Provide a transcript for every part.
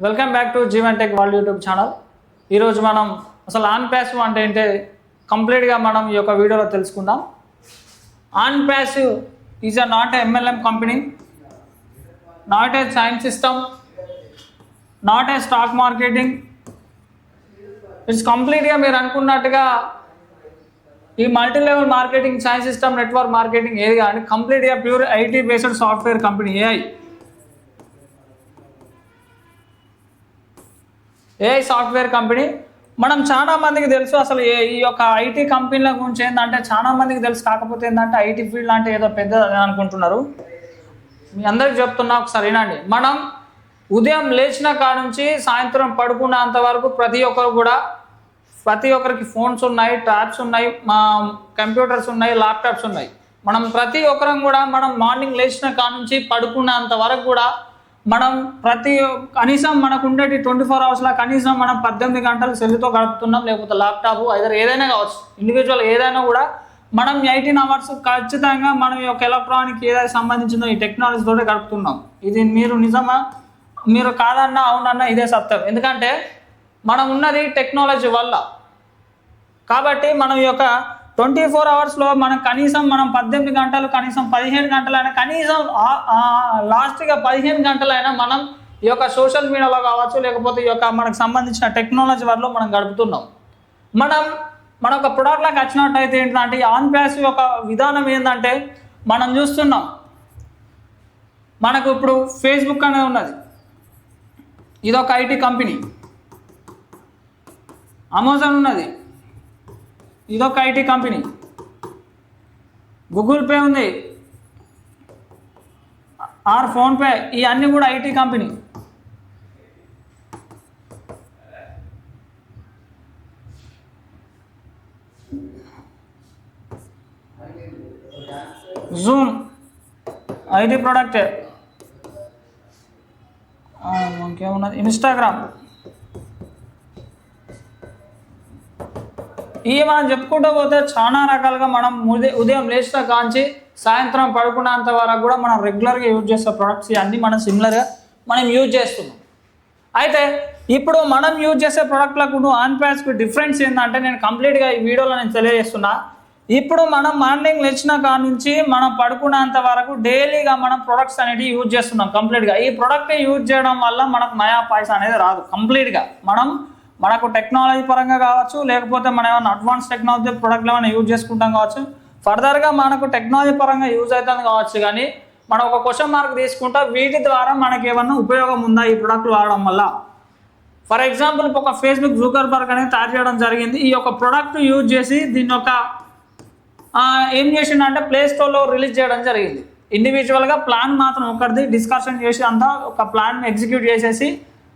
Welcome back to Jeevan tech world YouTube channel ఈరోజు మనం అసలు ఆన్ ప్యాసివ్ అంటే ఏంటి? కంప్లీట్గా మనం ఈ యొక్క వీడియోలో తెలుసుకుందాం. On passive is a not MLM company not a science system not a stock marketing it's కంప్లీట్గా మీరు అనుకున్నట్టుగా ఈ multi level marketing science system network marketing ఏది కానీ కంప్లీట్గా pure IT based software company AI AI software company మనం చాలా మందికి తెలుసు అసలు ఏ- ఈ యొక్క ఐటీ కంపెనీల గురించి ఏంటంటే చాలా మందికి తెలుసు. కాకపోతే ఏంటంటే ఐటీ ఫీల్డ్ అంటే ఏదో పెద్దది అనుకుంటున్నారు. మీ అందరికి చెప్తున్నా ఒకసారి వినండి. మనం ఉదయం లేచిన కాడ నుంచి సాయంత్రం పడుకున్నంత వరకు ప్రతి ఒక్కరు కూడా ప్రతి ఒక్కరికి ఫోన్స్ ఉన్నాయి ట్యాబ్స్ ఉన్నాయి మా కంప్యూటర్స్ ఉన్నాయి ల్యాప్టాప్స్ ఉన్నాయి. మనం ప్రతి ఒక్కరం కూడా మనం మార్నింగ్ లేచిన కాడ నుంచి పడుకున్నంత వరకు కూడా మనం ప్రతి కనీసం మనకు ఉండేటి ట్వంటీ ఫోర్ అవర్స్లో కనీసం మనం పద్దెనిమిది గంటలు సెల్తో గడుపుతున్నాం లేకపోతే ల్యాప్టాప్ ఐదర్ ఏదైనా కావచ్చు. ఇండివిజువల్ ఏదైనా కూడా మనం ఎయిటీన్ అవర్స్ ఖచ్చితంగా మనం ఈ యొక్క ఎలక్ట్రానిక్ ఏదైతే సంబంధించిందో ఈ టెక్నాలజీతో గడుపుతున్నాం. ఇది మీరు నిజమా? మీరు కాదన్నా అవునన్నా ఇదే సత్యం. ఎందుకంటే మనం ఉన్నది టెక్నాలజీ వల్ల. కాబట్టి మనం ఈ యొక్క ట్వంటీ ఫోర్ అవర్స్లో మనం కనీసం మనం పద్దెనిమిది గంటలు కనీసం పదిహేను గంటలైనా కనీసం లాస్ట్గా పదిహేను గంటలైనా మనం ఈ యొక్క సోషల్ మీడియాలో కావచ్చు లేకపోతే ఈ యొక్క మనకు సంబంధించిన టెక్నాలజీ వల్ల మనం గడుపుతున్నాం. మనం మన యొక్క ప్రొడక్ట్లకు వచ్చినట్టయితే ఏంటంటే ఈ ఆన్ ప్యాస్ యొక్క విధానం ఏంటంటే మనం చూస్తున్నాం. మనకు ఇప్పుడు ఫేస్బుక్ అనేది ఉన్నది. ఇది ఒక ఐటీ కంపెనీ. అమెజాన్ ఉన్నది. ఇదొక ఐటీ కంపెనీ. గూగుల్ పే ఉంది. ఆర్ ఫోన్పే ఇవన్నీ కూడా ఐటీ కంపెనీ. జూమ్ ఐటీ ప్రోడక్టే ఇంకేమున్నది? ఇన్స్టాగ్రామ్ ఇవి మనం చెప్పుకుంటూ పోతే చాలా రకాలుగా మనం ఉదయం ఉదయం లేచిన కాంచి సాయంత్రం పడుకున్నంత వరకు కూడా మనం రెగ్యులర్గా యూజ్ చేసే ప్రొడక్ట్స్ ఇవన్నీ మనం సిమిలర్గా మనం యూజ్ చేస్తున్నాం. అయితే ఇప్పుడు మనం యూజ్ చేసే ప్రోడక్ట్లకు ఆన్ ప్యాస్కి డిఫరెన్స్ ఏంటంటే నేను కంప్లీట్గా ఈ వీడియోలో నేను తెలియజేస్తున్నా. ఇప్పుడు మనం మార్నింగ్ లేచిన కాడ నుంచి మనం పడుకున్నంత వరకు డైలీగా మనం ప్రొడక్ట్స్ అనేవి యూజ్ చేస్తున్నాం కంప్లీట్గా ఈ ప్రోడక్ట్ యూజ్ చేయడం వల్ల మనకు మయా పాయస అనేది రాదు కంప్లీట్గా మనం మనకు టెక్నాలజీ పరంగా కావచ్చు లేకపోతే మనం ఏమైనా అడ్వాన్స్ టెక్నాలజీ ప్రొడక్ట్లు ఏమైనా యూజ్ చేసుకుంటాం కావచ్చు. ఫర్దర్గా మనకు టెక్నాలజీ పరంగా యూజ్ అవుతుంది కావచ్చు కానీ మనం ఒక క్వశ్చన్ మార్క్ తీసుకుంటే వీటి ద్వారా మనకి ఏమన్నా ఉపయోగం ఉందా ఈ ప్రోడక్ట్ వాడడం వల్ల? ఫర్ ఎగ్జాంపుల్ ఒక ఫేస్బుక్ జూకర్ జూకర్బర్గ్ అనేది తయారు చేయడం జరిగింది. ఈ యొక్క ప్రోడక్ట్ యూజ్ చేసి దీని యొక్క ఏం చేసిండంటే ప్లే స్టోర్లో రిలీజ్ చేయడం జరిగింది. ఇండివిజువల్గా ప్లాన్ మాత్రం ఒకటిది డిస్కషన్ చేసి అంతా ఒక ప్లాన్ ఎగ్జిక్యూట్ చేసేసి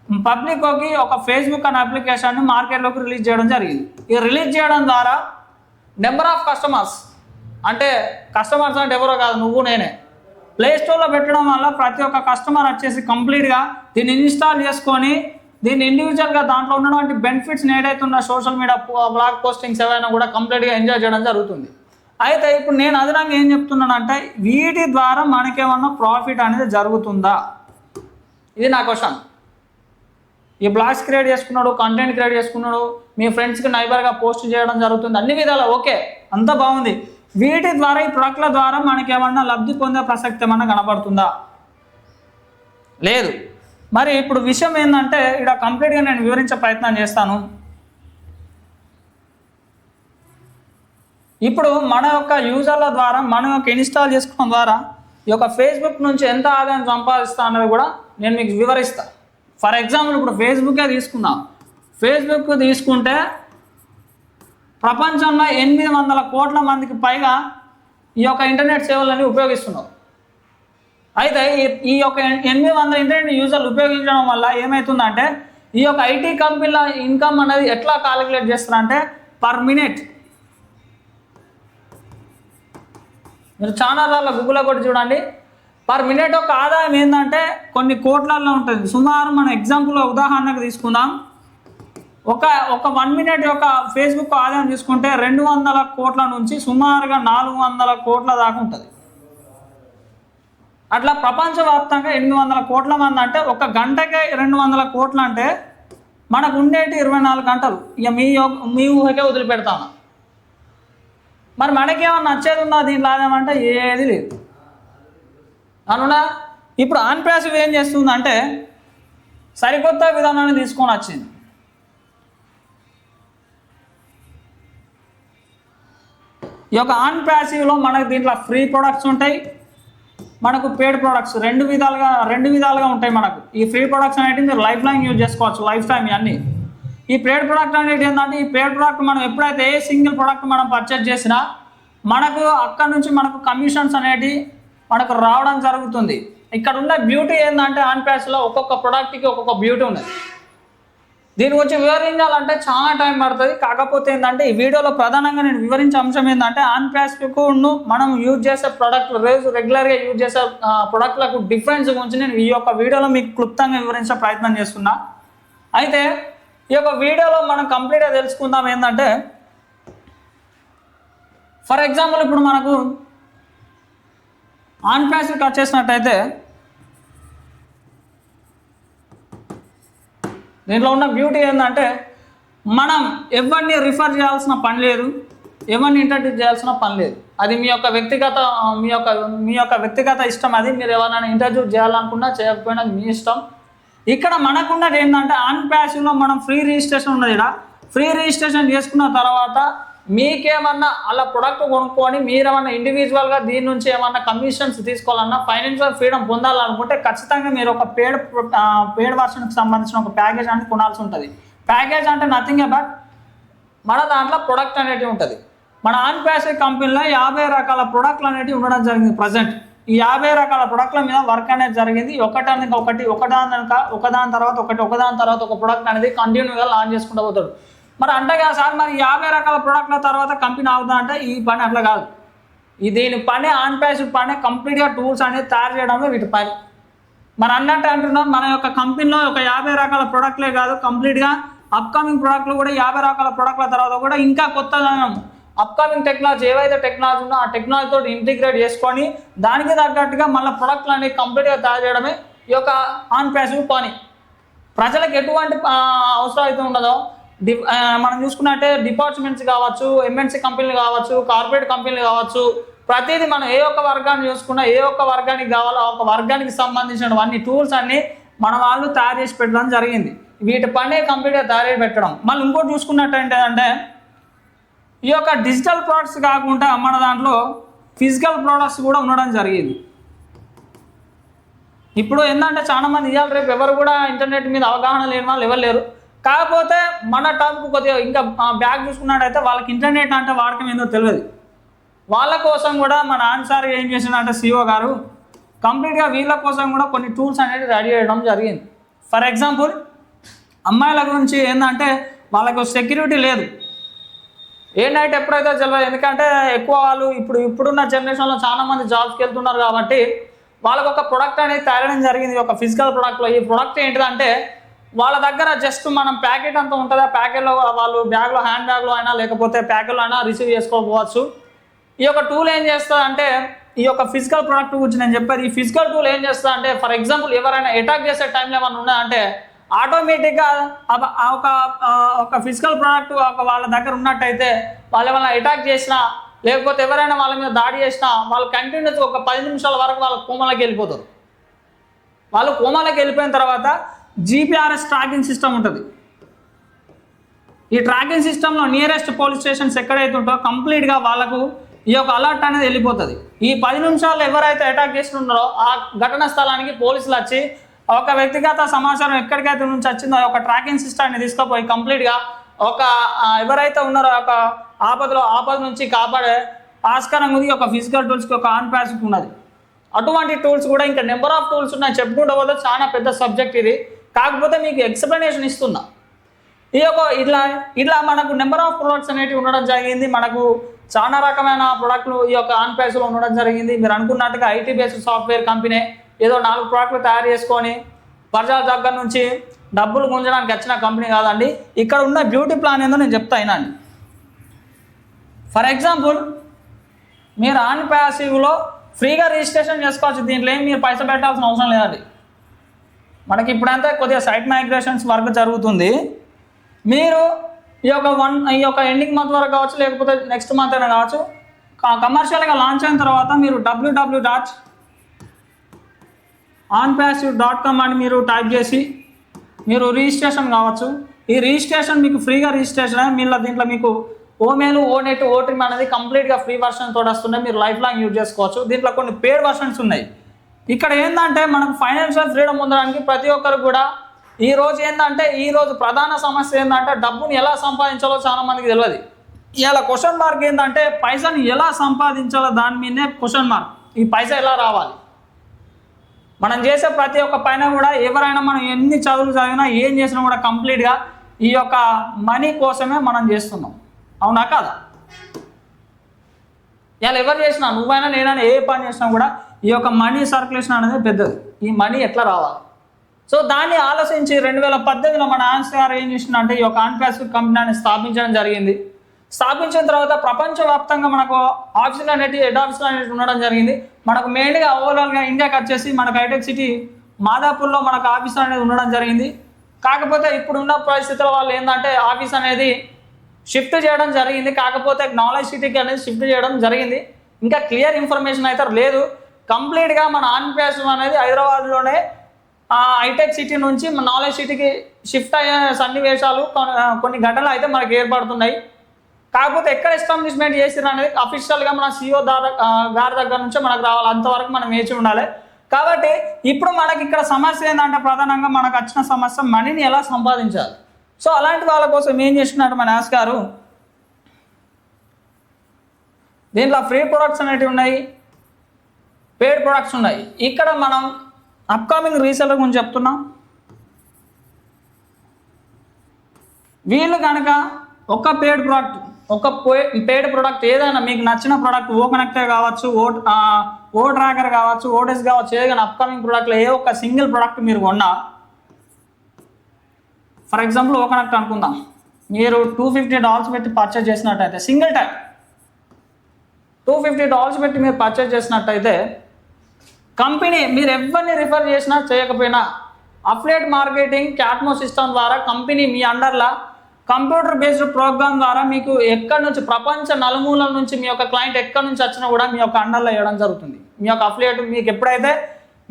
పబ్లిక్కి ఒక ఫేస్బుక్ అనే అప్లికేషన్ని మార్కెట్లోకి రిలీజ్ చేయడం జరిగింది. ఈ రిలీజ్ చేయడం ద్వారా నెంబర్ ఆఫ్ కస్టమర్స్ అంటే కస్టమర్స్ అంటే ఎవరో కాదు నువ్వు నేనే ప్లే స్టోర్లో పెట్టడం వల్ల ప్రతి ఒక్క కస్టమర్ వచ్చేసి కంప్లీట్గా దీన్ని ఇన్స్టాల్ చేసుకొని దీన్ని ఇండివిజువల్గా దాంట్లో ఉన్నటువంటి బెనిఫిట్స్ ఏదైతే ఉన్న సోషల్ మీడియా బ్లాగ్ పోస్టింగ్స్ ఏవైనా కూడా కంప్లీట్గా ఎంజాయ్ చేయడం జరుగుతుంది. అయితే ఇప్పుడు నేను అదనంగా ఏం చెప్తున్నానంటే వీటి ద్వారా మనకేమన్నా ప్రాఫిట్ అనేది జరుగుతుందా? ఇది నా క్వశ్చన్. ఈ బ్లాగ్స్ క్రియేట్ చేసుకున్నాడు కంటెంట్ క్రియేట్ చేసుకున్నాడు మీ ఫ్రెండ్స్కి నైబర్గా పోస్ట్ చేయడం జరుగుతుంది అన్ని విధాలు ఓకే అంత బాగుంది. వీటి ద్వారా ఈ ప్రొడక్ట్ల ద్వారా మనకి ఏమన్నా లబ్ధి పొందే ప్రసక్తి ఏమన్నా కనబడుతుందా? లేదు. మరి ఇప్పుడు విషయం ఏంటంటే ఇక్కడ కంప్లీట్గా నేను వివరించే ప్రయత్నం చేస్తాను. ఇప్పుడు మన యొక్క యూజర్ల ద్వారా మనం యొక్క ఇన్స్టాల్ చేసుకోవడం ద్వారా ఈ యొక్క ఫేస్బుక్ నుంచి ఎంత ఆదాయం సంపాదిస్తా అన్నది కూడా నేను మీకు వివరిస్తా. ఫర్ ఎగ్జాంపుల్ ఇప్పుడు ఫేస్బుకే తీసుకుందాం. ఫేస్బుక్ తీసుకుంటే ప్రపంచంలో ఎనిమిది వందల కోట్ల మందికి పైగా ఈ యొక్క ఇంటర్నెట్ సేవలని ఉపయోగిస్తున్నారు అయితే ఈ- ఈ యొక్క ఎనిమిది వందల ఇంటర్నెట్ యూజర్లు ఉపయోగించడం వల్ల ఏమవుతుందంటే ఈ యొక్క ఐటీ కంపెనీల ఇన్కమ్ అనేది ఎట్లా కాలిక్యులేట్ చేస్తారంటే పర్ మినిట్. మీరు చాలా సార్లు గూగుల్లో కూడా చూడండి. పర్ మినిట్ ఒక ఆదాయం ఏంటంటే కొన్ని కోట్లల్లో ఉంటుంది. సుమారు మన ఎగ్జాంపుల్ ఉదాహరణకు తీసుకుందాం. ఒక ఒక వన్ మినిట్ యొక్క ఫేస్బుక్ ఆదాయం తీసుకుంటే రెండు వందల కోట్ల నుంచి సుమారుగా నాలుగు వందల కోట్ల దాకా ఉంటుంది. అట్లా ప్రపంచవ్యాప్తంగా ఎనిమిది వందల కోట్ల మంది అంటే ఒక గంటకే రెండు వందల కోట్లు అంటే మనకు ఉండేటి ఇరవై నాలుగు గంటలు. ఇక మీ మీ ఊహకే వదిలిపెడతాను. మరి మనకేమన్నా నచ్చేది ఉందా దీంట్లో ఆదాయం అంటే ఏది లేదు. అనునా ఇప్పుడు ఆన్ ప్యాసివ్ ఏం చేస్తుందంటే సరికొత్త విధానాన్ని తీసుకొని వచ్చింది. ఈ యొక్క ఆన్ ప్యాసివ్లో మనకు దీంట్లో ఫ్రీ ప్రొడక్ట్స్ ఉంటాయి మనకు పేడ్ ప్రొడక్ట్స్ రెండు విధాలుగా రెండు విధాలుగా ఉంటాయి మనకు. ఈ ఫ్రీ ప్రొడక్ట్స్ అనేటివి మీరు లైఫ్ లైన్ యూజ్ చేసుకోవచ్చు లైఫ్ టైం ఇవన్నీ. ఈ పేడ్ ప్రొడక్ట్ అనేది ఏంటంటే ఈ పేడ్ ప్రొడక్ట్ మనం ఎప్పుడైతే ఏ సింగిల్ ప్రొడక్ట్ మనం పర్చేజ్ చేసినా మనకు అక్కడ నుంచి మనకు కమిషన్స్ అనేటివి మనకు రావడం జరుగుతుంది. ఇక్కడ ఉన్న బ్యూటీ ఏంటంటే ఆన్ప్యాస్లో ఒక్కొక్క ప్రొడక్ట్కి ఒక్కొక్క బ్యూటీ ఉన్నది. దీని గురించి వివరించాలంటే చాలా టైం పడుతుంది. కాకపోతే ఏంటంటే ఈ వీడియోలో ప్రధానంగా నేను వివరించే అంశం ఏంటంటే ఆన్ ప్యాస్ను మనం యూజ్ చేసే ప్రోడక్ట్ రోజు రెగ్యులర్గా యూజ్ చేసే ప్రొడక్ట్లకు డిఫరెన్స్ గురించి నేను ఈ యొక్క వీడియోలో మీకు క్లుప్తంగా వివరించే ప్రయత్నం చేస్తున్నా. అయితే ఈ యొక్క వీడియోలో మనం కంప్లీట్గా తెలుసుకుందాం ఏంటంటే ఫర్ ఎగ్జాంపుల్ ఇప్పుడు మనకు ఆన్ ప్యాషు కట్ చేసినట్టయితే దీంట్లో ఉన్న బ్యూటీ ఏంటంటే మనం ఎవరిని రిఫర్ చేయాల్సిన పని లేదు ఎవరిని ఇంట్రడ్యూస్ చేయాల్సిన పని లేదు. అది మీ యొక్క వ్యక్తిగత మీ యొక్క మీ యొక్క వ్యక్తిగత ఇష్టం అది. మీరు ఎవరైనా ఇంట్రడ్యూస్ చేయాలనుకున్నా చేయకపోయినా మీ ఇష్టం. ఇక్కడ మనకున్నది ఏంటంటే ఆన్ ప్యాసివ్లో మనం ఫ్రీ రిజిస్ట్రేషన్ ఉన్నది ఇక్కడ. ఫ్రీ రిజిస్ట్రేషన్ చేసుకున్న తర్వాత మీకేమన్నా అలా ప్రొడక్ట్ కొనుక్కొని మీరేమన్నా ఇండివిజువల్గా దీని నుంచి ఏమన్నా కమిషన్స్ తీసుకోవాలన్నా ఫైనాన్షియల్ ఫ్రీడమ్ పొందాలనుకుంటే ఖచ్చితంగా మీరు ఒక పేడ్ పేడ్ వర్షన్కి సంబంధించిన ఒక ప్యాకేజ్ అనేది కొనాల్సి ఉంటుంది. ప్యాకేజ్ అంటే నథింగ్ అబౌట్ మన దాంట్లో ప్రొడక్ట్ అనేది ఉంటుంది. మన ఆన్ ప్యాసేజ్ కంపెనీలో యాభై రకాల ప్రొడక్ట్లు అనేటివి ఉండడం జరిగింది ప్రజెంట్ ఈ యాభై రకాల ప్రొడక్ట్ల మీద వర్క్ అనేది జరిగింది. ఒకటానికి ఒకటి ఒకదాని ఒకదాని తర్వాత ఒకటి ఒకదాని తర్వాత ఒక ప్రొడక్ట్ అనేది కంటిన్యూగా లాంచ్ చేసుకుంటూ పోతాడు. మరి అంటే కదా సార్ మరి యాభై రకాల ప్రొడక్ట్ల తర్వాత కంపెనీ అవుతా అంటే ఈ పని అట్లా కాదు. ఈ దీని పని ఆన్ ప్యాసివ్ పని కంప్లీట్గా టూల్స్ అనేది తయారు చేయడమే వీటి పని. మరి అన్నట్టు అంటున్నాం మన యొక్క కంపెనీలో ఒక యాభై రకాల ప్రొడక్ట్లే కాదు కంప్లీట్గా అప్కమింగ్ ప్రొడక్ట్లు కూడా యాభై రకాల ప్రొడక్ట్ల తర్వాత కూడా ఇంకా కొత్తగా అప్కమింగ్ టెక్నాలజీ ఏవైతే టెక్నాలజీ ఉందో ఆ టెక్నాలజీతో ఇంటిగ్రేట్ చేసుకొని దానికి తగ్గట్టుగా మళ్ళీ ప్రొడక్ట్లు అనేవి కంప్లీట్గా తయారు చేయడమే ఈ యొక్క ఆన్ ప్యాసివ్ పని. ప్రజలకు ఎటువంటి అవసరం అయితే ఉండదో మనం చూసుకున్నట్టే డిపార్ట్మెంట్స్ కావచ్చు ఎంఎన్సీ కంపెనీలు కావచ్చు కార్పొరేట్ కంపెనీలు కావచ్చు ప్రతిదీ మనం ఏ ఒక్క వర్గాన్ని చూసుకున్నా ఏ ఒక్క వర్గానికి కావాలో ఒక వర్గానికి సంబంధించినవన్నీ టూల్స్ అన్నీ మన వాళ్ళు తయారు చేసి పెట్టడం జరిగింది. వీటి పనే కంప్లీట్గా తయారు చేసి పెట్టడం. మళ్ళీ ఇంకోటి చూసుకున్నట్టు ఏంటంటే ఈ యొక్క డిజిటల్ ప్రోడక్ట్స్ కాకుండా మన దాంట్లో ఫిజికల్ ప్రోడక్ట్స్ కూడా ఉండడం జరిగింది. ఇప్పుడు ఏంటంటే చాలా మంది ఇవాళ రేపు ఎవరు కూడా ఇంటర్నెట్ మీద అవగాహన లేని వాళ్ళు ఎవరు లేరు. కాకపోతే మన టర్మ్కు కొద్దిగా ఇంకా బ్యాగ్ చూసుకున్నట్టయితే వాళ్ళకి ఇంటర్నెట్ అంటే వాడకం ఏందో తెలియదు. వాళ్ళ కోసం కూడా మన ఆన్సార్ ఏం చేసినట్టే సిఓ గారు కంప్లీట్గా వీళ్ళ కోసం కూడా కొన్ని టూల్స్ అనేవి రెడీ చేయడం జరిగింది. ఫర్ ఎగ్జాంపుల్ అమ్మాయిల గురించి ఏంటంటే వాళ్ళకు సెక్యూరిటీ లేదు. ఏ నైట్ ఎప్పుడైతే తెలియదు ఎందుకంటే ఎక్కువ వాళ్ళు ఇప్పుడు ఇప్పుడున్న జనరేషన్లో చాలా మంది జాబ్స్కి వెళ్తున్నారు కాబట్టి వాళ్ళకు ఒక ప్రొడక్ట్ అనేది తయారడం జరిగింది ఒక ఫిజికల్ ప్రొడక్ట్లో ఈ ప్రొడక్ట్ ఏంటిదంటే వాళ్ళ దగ్గర జస్ట్ మనం ప్యాకెట్ అంతా ఉంటుంది. ఆ ప్యాకెట్లో వాళ్ళు బ్యాగ్లో హ్యాండ్ బ్యాగ్లో అయినా లేకపోతే ప్యాకెట్లో అయినా రిసీవ్ చేసుకోకపోవచ్చు. ఈ యొక్క టూల్ ఏం చేస్తుంది అంటే ఈ యొక్క ఫిజికల్ ప్రొడక్ట్ గురించి నేను చెప్పేది ఈ ఫిజికల్ టూల్ ఏం చేస్తుంది అంటే ఫర్ ఎగ్జాంపుల్ ఎవరైనా అటాక్ చేసే టైంలో ఏమైనా ఉన్నాయంటే ఆటోమేటిక్గా ఒక ఒక ఫిజికల్ ప్రోడక్ట్ ఒక వాళ్ళ దగ్గర ఉన్నట్టయితే వాళ్ళు ఏమైనా అటాక్ చేసినా లేకపోతే ఎవరైనా వాళ్ళ మీద దాడి చేసినా వాళ్ళు కంటిన్యూస్ ఒక పది నిమిషాల వరకు వాళ్ళ కోమలకి వెళ్ళిపోతారు. వాళ్ళు కోమలకి వెళ్ళిపోయిన తర్వాత జీపీఆర్ఎస్ ట్రాకింగ్ సిస్టమ్ ఉంటుంది. ఈ ట్రాకింగ్ సిస్టంలో నియరెస్ట్ పోలీస్ స్టేషన్స్ ఎక్కడైతే ఉంటో కంప్లీట్గా వాళ్ళకు ఈ యొక్క అలర్ట్ అనేది వెళ్ళిపోతుంది. ఈ పది నిమిషాల్లో ఎవరైతే అటాక్ చేస్తున్నారో ఆ ఘటన స్థలానికి పోలీసులు వచ్చి ఒక వ్యక్తిగత సమాచారం ఎక్కడికైతే నుంచి వచ్చిందో ఒక ట్రాకింగ్ సిస్టమ్ని తీసుకుపోయి కంప్లీట్గా ఒక ఎవరైతే ఉన్నారో ఒక ఆపదలో ఆపద నుంచి కాపాడే ఆస్కారం ఉంది. ఒక ఫిజికల్ టూల్స్కి ఒక ఆన్ ప్యాసిక్ ఉన్నది. అటువంటి టూల్స్ కూడా ఇంకా నెంబర్ ఆఫ్ టూల్స్ ఉన్నాయి చెప్పుకుంటూ పోతే చాలా పెద్ద సబ్జెక్ట్ ఇది. కాకపోతే మీకు ఎక్స్ప్లెనేషన్ ఇస్తున్నా. ఈ యొక్క ఇట్లా ఇట్లా మనకు నెంబర్ ఆఫ్ ప్రొడక్ట్స్ అనేవి ఉండడం జరిగింది. మనకు చాలా రకమైన ప్రొడక్ట్లు ఈ యొక్క ఆన్ ప్యాస్లో ఉండడం జరిగింది. మీరు అనుకున్నట్టుగా ఐటీ బేస్డ్ సాఫ్ట్వేర్ కంపెనీ ఏదో నాలుగు ప్రోడక్ట్లు తయారు చేసుకొని ప్రజల దగ్గర నుంచి డబ్బులు గుంజడానికి వచ్చిన కంపెనీ కాదండి. ఇక్కడ ఉన్న బ్యూటీ ప్లాన్ ఏందో నేను చెప్తా వినండి. ఫర్ ఎగ్జాంపుల్ మీరు ఆన్ ప్యాసివ్లో ఫ్రీగా రిజిస్ట్రేషన్ చేసుకోవచ్చు. దీంట్లో ఏం మీరు పైసలు పెట్టాల్సిన అవసరం లేదండి. మనకి ఇప్పుడంతా కొద్దిగా సైట్ మైగ్రేషన్స్ వర్క్ జరుగుతుంది. మీరు ఈ యొక్క వన్ ఈ యొక్క ఎండింగ్ మంత్ వరకు కావచ్చు లేకపోతే నెక్స్ట్ మంత్ అయినా కావచ్చు కమర్షియల్గా లాంచ్ అయిన తర్వాత మీరు WWW dot on passive dot com అని మీరు టైప్ చేసి మీరు రిజిస్ట్రేషన్ కావచ్చు. ఈ రిజిస్ట్రేషన్ మీకు ఫ్రీగా రిజిస్ట్రేషన్ మీరు దీంట్లో మీకు ఓమేలు ఓ నెట్ ఓట్రిమ్ అనేది కంప్లీట్గా ఫ్రీ వర్షన్ తోటి వస్తున్నాయి. మీరు లైఫ్ లాంగ్ యూజ్ చేసుకోవచ్చు. దీంట్లో కొన్ని పేడ్ వర్షన్స్ ఉన్నాయి. ఇక్కడ ఏంటంటే మనకు ఫైనాన్షియల్ ఫ్రీడమ్ ఉండడానికి ప్రతి ఒక్కరు కూడా ఈ రోజు ఏంటంటే ఈ రోజు ప్రధాన సమస్య ఏంటంటే డబ్బుని ఎలా సంపాదించాలో చాలా మందికి తెలియదు. ఇలా క్వశ్చన్ మార్క్ ఏంటంటే పైసని ఎలా సంపాదించాలో దాని మీదనే క్వశ్చన్ మార్క్ ఈ పైసా ఎలా రావాలి? మనం చేసే ప్రతి ఒక్క పైన కూడా ఎవరైనా మనం ఎన్ని చదువులు చదివినా ఏం చేసినా కూడా కంప్లీట్గా ఈ యొక్క మనీ కోసమే మనం చేస్తున్నాం. అవునా కాదా? ఇలా ఎవరు చేసినా నువ్వైనా నేనైనా ఏ పని చేసినా కూడా ఈ యొక్క మనీ సర్క్యులేషన్ అనేది పెద్దది. ఈ మనీ ఎట్లా రావాలి? సో దాన్ని ఆలోచించి రెండు వేల పద్దెనిమిదిలో మన ఆన్సర్ గారు ఏం చేసిందంటే ఈ యొక్క ఆన్పాసిఫిక్ కంపెనీని స్థాపించడం జరిగింది. స్థాపించిన తర్వాత ప్రపంచవ్యాప్తంగా మనకు ఆఫీసులు అనేటి హెడ్ ఆఫీసులు అనేవి ఉండడం జరిగింది. మనకు మెయిన్గా ఓవరాల్గా ఇండియాకి వచ్చేసి మనకు హైటెక్ సిటీ మాదాపూర్లో మనకు ఆఫీస్ అనేది ఉండడం జరిగింది. కాకపోతే ఇప్పుడున్న పరిస్థితుల వాళ్ళు ఏంటంటే ఆఫీస్ అనేది షిఫ్ట్ చేయడం జరిగింది. కాకపోతే నాలెడ్జ్ సిటీకి అనేది షిఫ్ట్ చేయడం జరిగింది. ఇంకా క్లియర్ ఇన్ఫర్మేషన్ అయితే లేదు. కంప్లీట్గా మన ఆన్పేసం అనేది హైదరాబాద్లోనే హైటెక్ సిటీ నుంచి మన నాలెడ్జ్ సిటీకి షిఫ్ట్ అయ్యే సన్నివేశాలు కొన్ని ఘటనలు అయితే మనకు ఏర్పడుతున్నాయి. కాకపోతే ఎక్కడ ఎస్టాబ్లిష్మెంట్ చేసిన అనేది అఫీషియల్గా మన సిఓ దార గారి దగ్గర నుంచే మనకు రావాలి. అంతవరకు మనం వేచి ఉండాలి. కాబట్టి ఇప్పుడు మనకి ఇక్కడ సమస్య ఏంటంటే ప్రధానంగా మనకు వచ్చిన సమస్య మనీని ఎలా సంపాదించాలి. సో అలాంటి వాళ్ళ కోసం ఏం చేస్తున్నారు మన యాస్ గారు? దీంట్లో ఫ్రీ ప్రొడక్ట్స్ అనేటివి ఉన్నాయి. పేడ్ ప్రొడక్ట్స్ ఉన్నాయి. ఇక్కడ మనం అప్కమింగ్ రీసెలర్ గురించి చెప్తున్నాం. వీళ్ళు కనుక ఒక పేడ్ ప్రోడక్ట్ ఒక పేడ్ ప్రోడక్ట్ ఏదైనా మీకు నచ్చిన ప్రోడక్ట్ ఓ కనెక్టర్ కావచ్చు ఓ ఓ ట్రాకర్ కావచ్చు ఓటెస్ కావచ్చు ఏదైనా అప్కమింగ్ ప్రోడక్ట్లో ఏ ఒక్క సింగిల్ ప్రోడక్ట్ మీరు కొన్నా ఫర్ ఎగ్జాంపుల్ ఓ కనెక్ట్ అనుకుందాం. మీరు టూ ఫిఫ్టీ డాలర్స్ పెట్టి పర్చేజ్ చేసినట్టయితే single time two fifty dollars పెట్టి మీరు పర్చేజ్ చేసినట్టయితే కంపెనీ మీరు ఎవరిని రిఫర్ చేసినా చేయకపోయినా అఫ్లేట్ మార్కెటింగ్ క్యాట్మో సిస్టమ్ ద్వారా కంపెనీ మీ అండర్లా కంప్యూటర్ బేస్డ్ ప్రోగ్రామ్ ద్వారా మీకు ఎక్కడి నుంచి ప్రపంచ నలుమూలల నుంచి మీ యొక్క క్లయింట్ ఎక్కడి నుంచి వచ్చినా కూడా మీ యొక్క అండర్లో వేయడం జరుగుతుంది. మీ యొక్క అఫ్లేట్ మీకు ఎప్పుడైతే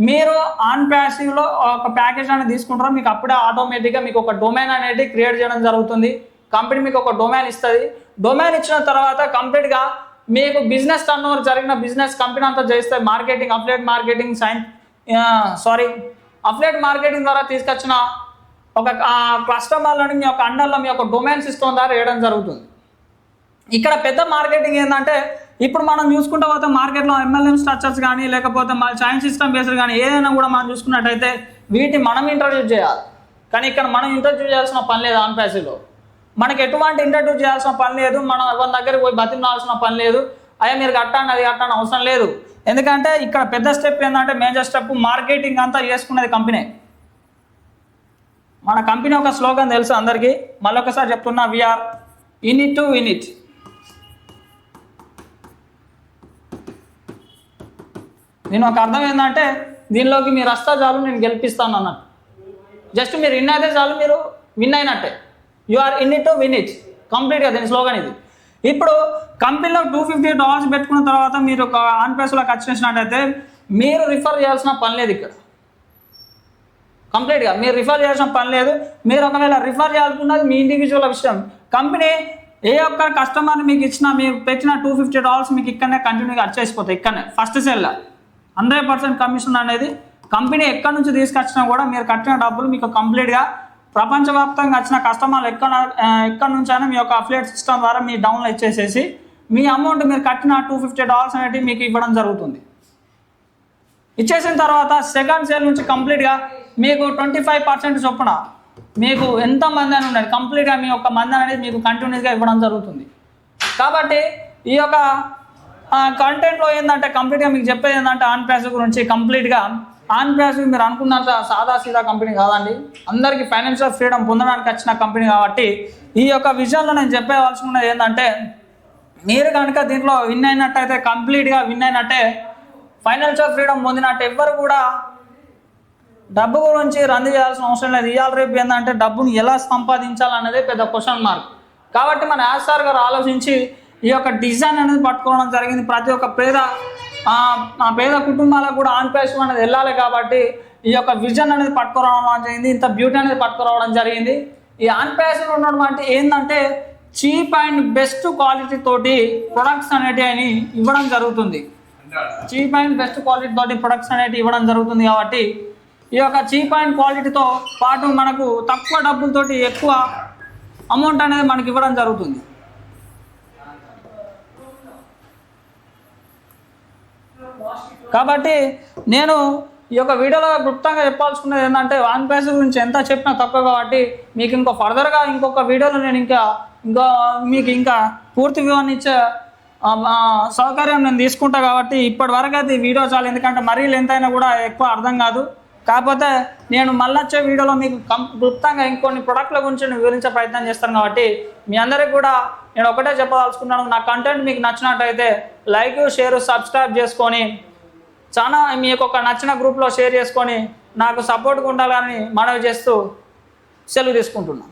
మీరు ఆన్ ప్యాసివ్లో ఒక ప్యాకేజ్ అనేది తీసుకుంటారో మీకు అప్పుడే ఆటోమేటిక్గా మీకు ఒక డొమైన్ అనేది క్రియేట్ చేయడం జరుగుతుంది. కంపెనీ మీకు ఒక డొమైన్ ఇస్తుంది. డొమైన్ ఇచ్చిన తర్వాత కంప్లీట్గా మీకు బిజినెస్ టర్న్ ఓవర్ జరిగిన బిజినెస్ కంపెనీ అంతా చేస్తే marketing affiliate marketing sign sorry affiliate marketing ద్వారా తీసుకొచ్చిన ఒక కస్టమర్లను మీ యొక్క అండర్లో మీ యొక్క డొమైన్ సిస్టమ్ ద్వారా వేయడం జరుగుతుంది. ఇక్కడ పెద్ద మార్కెటింగ్ ఏంటంటే ఇప్పుడు మనం చూసుకుంటే పోతే మార్కెట్లో ఎంఎల్ఎం స్ట్రక్చర్స్ కానీ లేకపోతే మన చైన్ సిస్టమ్ బేస్డ్ కానీ ఏదైనా కూడా మనం చూసుకున్నట్టయితే వీటిని మనం ఇంట్రడ్యూస్ చేయాలి. కానీ ఇక్కడ మనం ఇంట్రడ్యూస్ చేయాల్సిన పని లేదు ఆన్ ప్యాసీలో మనకి ఎటువంటి ఇంటర్వ్యూ చేయాల్సిన పని లేదు. మనం ఎవరి దగ్గరికి పోయి బతిమాల్సిన పని లేదు. అయ్యా మీరు కట్టండి అది కట్టండి అవసరం లేదు. ఎందుకంటే ఇక్కడ పెద్ద స్టెప్ ఏంటంటే మేజర్ స్టెప్ మార్కెటింగ్ అంతా చేసుకునేది కంపెనీ మన కంపెనీ ఒక స్లోగన్ తెలుసు అందరికీ. మళ్ళొకసారి చెప్తున్నా we are in it to in it నేను ఒక అర్థం ఏంటంటే దీనిలోకి మీరు వస్తా చాలు నేను గెలిపిస్తాను అన్నట్టు. జస్ట్ మీరు విన్ అయితే చాలు మీరు విన్ అయినట్టే. You are in it to win it కంప్లీట్గా దీని స్లోగన్ ఇది. ఇప్పుడు కంపెనీలో టూ ఫిఫ్టీ డాలర్స్ పెట్టుకున్న తర్వాత మీరు ఒక ప్లేస్లో ఖర్చు చేసినట్టయితే మీరు రిఫర్ చేయాల్సిన పని లేదు ఇక్కడ. కంప్లీట్గా మీరు రిఫర్ చేయాల్సిన పని లేదు. మీరు ఒకవేళ రిఫర్ చేయాలనుకున్నది మీ ఇండివిజువల్ విషయం. కంపెనీ ఏ ఒక్క కస్టమర్ మీకు ఇచ్చిన మీరు పెట్టిన టూ ఫిఫ్టీ డాలర్స్ మీకు ఇక్కడనే కంటిన్యూగా వచ్చేసిపోతాయి ఇక్కడనే. ఫస్ట్ సెల్లో హండ్రెడ్ పర్సెంట్ కమిషన్ అనేది కంపెనీ ఎక్కడి నుంచి తీసుకొచ్చినా కూడా మీరు కట్టిన డబ్బులు మీకు కంప్లీట్గా ప్రపంచవ్యాప్తంగా వచ్చిన కస్టమర్లు ఎక్కడ ఎక్కడి నుంచైనా మీ యొక్క అఫిలియేట్ సిస్టమ్ ద్వారా మీ డౌన్లో ఇచ్చేసేసి మీ అమౌంట్ మీరు కట్టిన టూ ఫిఫ్టీ డాలర్స్ అనేటివి మీకు ఇవ్వడం జరుగుతుంది. ఇచ్చేసిన తర్వాత సెకండ్ సేల్ నుంచి కంప్లీట్గా మీకు ట్వంటీ ఫైవ్ పర్సెంట్ చొప్పున మీకు ఎంత మంది అని ఉండాలి. కంప్లీట్గా మీ యొక్క మంది అనేది మీకు కంటిన్యూస్గా ఇవ్వడం జరుగుతుంది. కాబట్టి ఈ యొక్క కంటెంట్లో ఏంటంటే కంప్లీట్గా మీకు చెప్పేది ఏంటంటే ఆన్ ప్రైస్ గురించి కంప్లీట్గా ఆన్ ప్యాసివ్ మీరు అనుకున్నంత సాదా సీదా కంపెనీ కాదండి. అందరికీ ఫైనాన్షియల్ ఫ్రీడమ్ పొందడానికి వచ్చిన కంపెనీ కాబట్టి ఈ యొక్క విషయాల్లో నేను చెప్పేవలసి ఏంటంటే మీరు కనుక దీంట్లో విన్ అయినట్టయితే కంప్లీట్గా విన్ అయినట్టే ఫైనాన్షియల్ ఫ్రీడమ్ పొందినట్టు ఎవ్వరు కూడా డబ్బు గురించి రంది చేయాల్సిన అవసరం లేదు. ఇవాళ రేపు ఏంటంటే డబ్బును ఎలా సంపాదించాలన్నదే పెద్ద క్వశ్చన్ మార్క్ కాబట్టి మన యాజ్ సార్ గారు ఆలోచించి ఈ యొక్క డిజైన్ అనేది పట్టుకోవడం జరిగింది. ప్రతి ఒక్క పేద పేద కుటుంబాలకు కూడా ఆన్ అనేది వెళ్ళాలి కాబట్టి ఈ యొక్క విజన్ అనేది పట్టుకురావడం జరిగింది. ఇంత బ్యూటీ అనేది పట్టుకురావడం జరిగింది. ఈ ఆన్ ఉన్నటువంటి ఏంటంటే చీప్ అండ్ బెస్ట్ క్వాలిటీ తోటి ప్రొడక్ట్స్ అనేటివి ఇవ్వడం జరుగుతుంది. చీప్ అండ్ బెస్ట్ క్వాలిటీ తోటి ప్రొడక్ట్స్ అనేవి ఇవ్వడం జరుగుతుంది కాబట్టి ఈ యొక్క చీప్ అండ్ క్వాలిటీతో పాటు మనకు తక్కువ డబ్బులతోటి ఎక్కువ అమౌంట్ అనేది మనకి ఇవ్వడం జరుగుతుంది. కాబట్టి నేను ఈ యొక్క వీడియోలో క్లుప్తంగా చెప్పాల్సుకున్నది ఏంటంటే వన్ ప్లస్ గురించి ఎంత చెప్పినా తక్కువ కాబట్టి మీకు ఇంకో ఫర్దర్గా ఇంకొక వీడియోలో నేను ఇంకా ఇంకా మీకు ఇంకా పూర్తి వివరణ ఇచ్చే సౌకర్యం నేను తీసుకుంటా కాబట్టి ఇప్పటి వరకు అయితే వీడియో చాలు. ఎందుకంటే మరీ లెంత్ అయినా కూడా ఎక్కువ అర్థం కాదు. కాకపోతే నేను మళ్ళీ వచ్చే వీడియోలో మీకు కం క్లుప్తంగా ఇంకొన్ని ప్రొడక్ట్ల గురించి నేను వివరించే ప్రయత్నం చేస్తాను కాబట్టి మీ అందరికీ కూడా నేను ఒకటే చెప్పదలుచుకున్నాను. నా కంటెంట్ మీకు నచ్చినట్టయితే లైక్ షేర్ సబ్స్క్రైబ్ చేసుకొని చాలా మీకు ఒక నచ్చిన గ్రూప్లో షేర్ చేసుకొని నాకు సపోర్ట్గా ఉండాలని మనవి చేస్తూ సెలవు తీసుకుంటున్నాను.